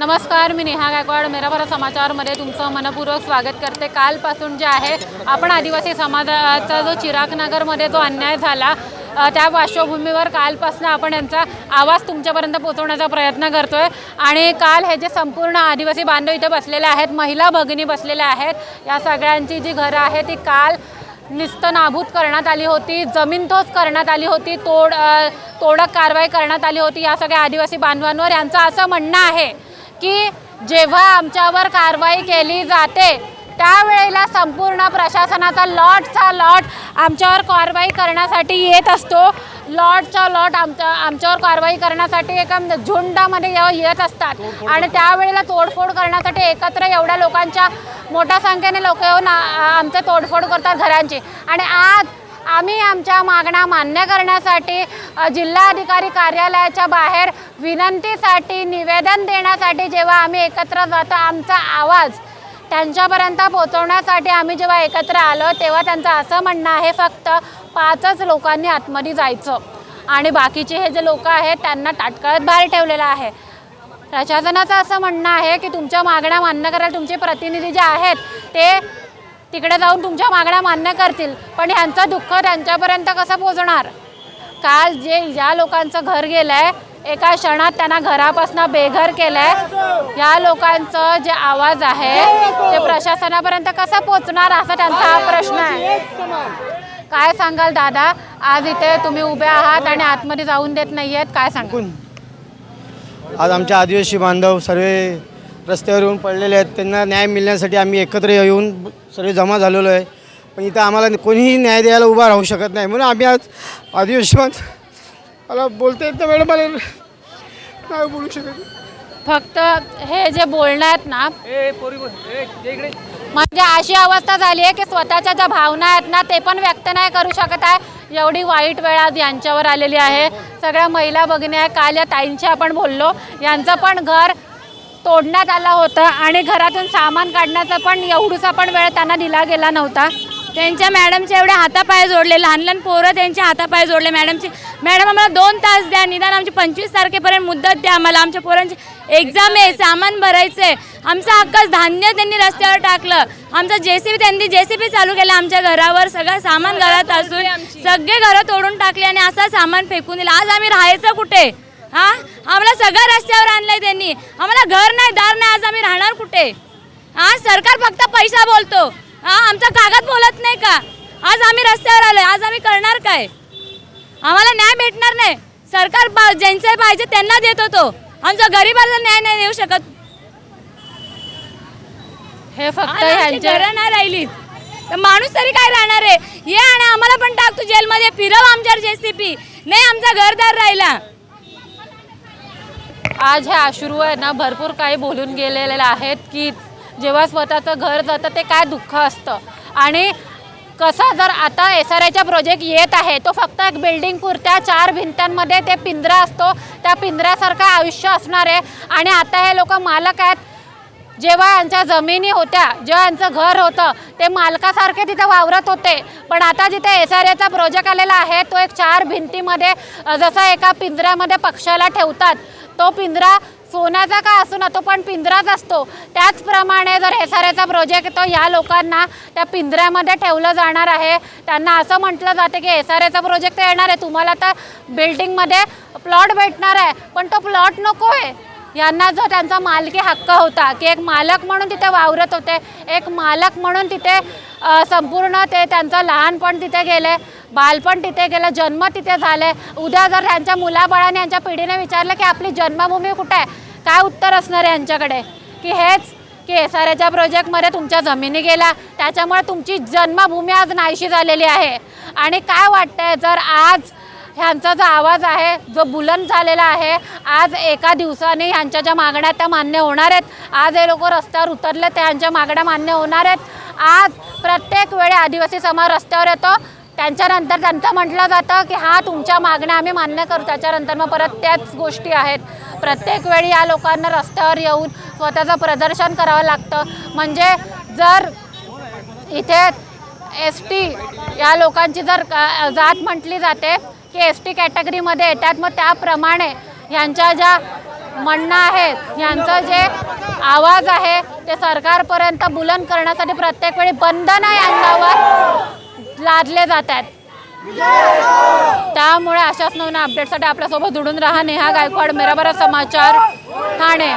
नमस्कार मी नेहा गायकवाड. मेरा भारत समाचारमध्ये तुमचं मनपूर्वक स्वागत करते. कालपासून जे आहे आपण आदिवासी समाजाचा जो चिराग नगरमध्ये जो अन्याय झाला त्या पार्श्वभूमीवर कालपासून आपण यांचा आवाज तुमच्यापर्यंत पोहोचवण्याचा प्रयत्न करतोय. आणि काल हे जे संपूर्ण आदिवासी बांधव इथे बसलेले आहेत महिला भगिनी बसलेल्या आहेत या सगळ्यांची जी घरं आहे ती काल निस्तनाभूत करण्यात आली होती जमीनतोच करण्यात आली होती तोड तोडक कारवाई करण्यात आली होती या सगळ्या आदिवासी बांधवांवर. यांचं असं म्हणणं आहे की जेव्हा आमच्यावर कारवाई केली जाते त्यावेळेला संपूर्ण प्रशासनाचा लॉटचा लॉट आमच्यावर कारवाई करण्यासाठी येत असतो. लॉटचा लॉट आमच्या आमच्यावर कारवाई करण्यासाठी एका झुंडामध्ये येत असतात. आणि त्यावेळेला तोडफोड करण्यासाठी एकत्र एवढ्या लोकांच्या मोठ्या संख्येने लोक येऊन आमचं तोडफोड करतात घरांची. आणि आज आम्ही आमच्या मागण्या मान्य करण्यासाठी जिल्हाधिकारी कार्यालयाच्या बाहेर विनंतीसाठी निवेदन देण्यासाठी जेव्हा आम्ही एकत्र जातो आमचा आवाज त्यांच्यापर्यंत पोहोचवण्यासाठी आम्ही जेव्हा एकत्र आलो तेव्हा त्यांचं असं म्हणणं आहे फक्त पाचच लोकांनी आतमध्ये जायचं. आणि बाकीचे हे जे लोक आहेत त्यांना ताटकळत बाहेर ठेवलेलं आहे. प्रशासनाचं असं म्हणणं आहे की तुमच्या मागण्या मान्य करायला तुमचे प्रतिनिधी जे आहेत ते तिकडे जाऊन तुमच्या मागण्या मान्य करतील. पण ह्यांचं दुःख त्यांच्यापर्यंत कसं पोचणार काल जे ज्या लोकांचं घर गेलं आहे एका क्षणात त्यांना घरापासून बेघर केलं आहे या लोकांचं जे आवाज आहे ते प्रशासनापर्यंत कसं पोचणार असा त्यांचा हा प्रश्न आहे. काय सांगाल दादा? आज इथे तुम्ही उभे आहात आणि आतमध्ये जाऊन देत नाही आहेत काय सांगून आज आमच्या आदिवासी बांधव सर्व रस्त्यावर येऊन पडलेले आहेत. त्यांना न्याय मिळण्यासाठी आम्ही एकत्र येऊन सर्व जमा झालेलो आहे. पण इथं आम्हाला कोणीही न्याय द्यायला उभा राहू शकत नाही. म्हणून आम्ही आज बांध मला बोलता येत नाही मॅडम मला नाही बोलू शकत. फक्त हे जे बोलणं आहेत ना म्हणजे अशी अवस्था झाली आहे की स्वतःच्या ज्या भावना आहेत ना ते पण व्यक्त नाही करू शकत आहे. एवढी वाईट वेळ आज यांच्यावर आलेली आहे. सगळ्या महिला आहे काल या ताईंशी आपण बोललो. यांचं पण घर तोडण्यात आलं होतं आणि घरातून सामान काढण्याचा पण एवढूसा पण वेळ त्यांना दिला गेला नव्हता. त्यांच्या मॅडमचे एवढे हातापाय जोडले लहान लहान पोरं त्यांचे हातापाय जोडले. मॅडमचे मॅडम आम्हाला दोन तास द्या निदान आमची पंचवीस तारखेपर्यंत मुदत द्या आम्हाला. आमच्या पोरांची एक्झाम आहे सामान भरायचं आहे. आमचा हक्कच धान्य त्यांनी रस्त्यावर टाकलं. आमचं जेसीबी त्यांनी जेसीबी चालू केलं आमच्या घरावर. सगळं सामान घरात असून सगळे घरं तोडून टाकले आणि असं सामान फेकून दिलं. आज आम्ही राहायचं कुठे? हा? आम्हाला सगळं रस्त्यावर आणलंय त्यांनी. आम्हाला घर नाही दार नाही आज आम्ही राहणार कुठे? हा? सरकार फक्त पैसा बोलतो. हा आमचा कागद बोलत नाही का? आज आम्ही रस्त्यावर आलोय. आज आम्ही करणार काय? आम्हाला न्याय भेटणार नाही. सरकार ज्यांचं पाहिजे त्यांना देतो तो आमच्या गरीबाला न्याय नाही देऊ शकत. हे फक्त आमची ह्यांच्या घरं नाही राहिली. तर माणूस तरी काय राहणार आहे? ये आणि आम्हाला पण टाक तू जेलमध्ये. फिरव आमच्यावर जेसीपी. नाही आमचा घरदार राहिला. आज हे अश्रू आहे ना भरपूर काही बोलून गेलेले आहेत की जेव्हा स्वतःचं घर जातं ते काय दुःख असतं? आणि कसं जर आता एस आर आयचा प्रोजेक्ट येत आहे तो फक्त एक बिल्डिंग पुरत्या चार भिंत्यांमध्ये ते पिंजरा असतो. त्या पिंजऱ्यासारखं आयुष्य असणार आहे. आणि आता हे लोक मालक आहेत. जेव्हा यांच्या जमिनी होत्या जेव्हा यांचं घर होतं ते मालकासारखे तिथं वावरत होते. पण आता जिथे एस आर एचा प्रोजेक्ट आलेला आहे तो एक चार भिंतीमध्ये जसं जसा एका पिंजऱ्यामध्ये पक्षाला ठेवतात तो पिंजरा सोन्याचा का असू ना तो पण पिंजराच असतो. त्याचप्रमाणे जर एस आर एचा प्रोजेक्ट तो या लोकांना त्या पिंजऱ्यामध्ये ठेवलं जाणार आहे त्यांना असं म्हटलं जातं की एस आर एचा प्रोजेक्ट तर येणार आहे. तुम्हाला तर बिल्डिंगमध्ये प्लॉट भेटणार आहे पण तो प्लॉट नको आहे. यांना जो त्यांचा मालकी हक्क होता की एक मालक म्हणून तिथे वावरत होते एक मालक म्हणून तिथे संपूर्ण ते त्यांचं लहानपण तिथे गेले बालपण तिथे गेलं जन्म तिथे झाले. उद्या जर त्यांच्या मुलाबाळाने यांच्या पिढीने विचारलं की आपली जन्मभूमी कुठे आहे काय उत्तर असणार आहे यांच्याकडे? की हेच की एस आर एच्या प्रोजेक्टमध्ये तुमच्या जमिनी गेल्या त्याच्यामुळे तुमची जन्मभूमी आज नाहीशी झालेली आहे. आणि काय वाटतंय जर आज ह्यांचा जो आवाज आहे जो बुलंद झालेला आहे आज एका दिवसाने ह्यांच्या ज्या मागण्या त्या मान्य होणार आहेत. आज हे लोक रस्त्यावर उतरले त्यांच्या मागण्या मान्य होणार आहेत. आज प्रत्येक वेळी आदिवासी समाज रस्त्यावर येतो. त्यांच्यानंतर त्यांचं म्हटलं जातं की हा तुमच्या मागण्या आम्ही मान्य करू. त्याच्यानंतर मग परत त्याच गोष्टी आहेत. प्रत्येक वेळी या लोकांना रस्त्यावर येऊन स्वतःचं प्रदर्शन करावं लागतं. म्हणजे जर इथे एस टी या लोकांची जर का- जात म्हटली जाते की एस टी कॅटेगरीमध्ये येतात मग त्याप्रमाणे ह्यांच्या ज्या म्हणणं आहेत यांचं जे आवाज आहे ते सरकारपर्यंत बुलंद करण्यासाठी प्रत्येक वेळी बंधनं यांच्यावर लादले जात आहेत. त्यामुळे अशाच नवीन अपडेटसाठी आपल्यासोबत जुडून राहा. नेहा गायकवाड मेराबरा समाचार ठाणे.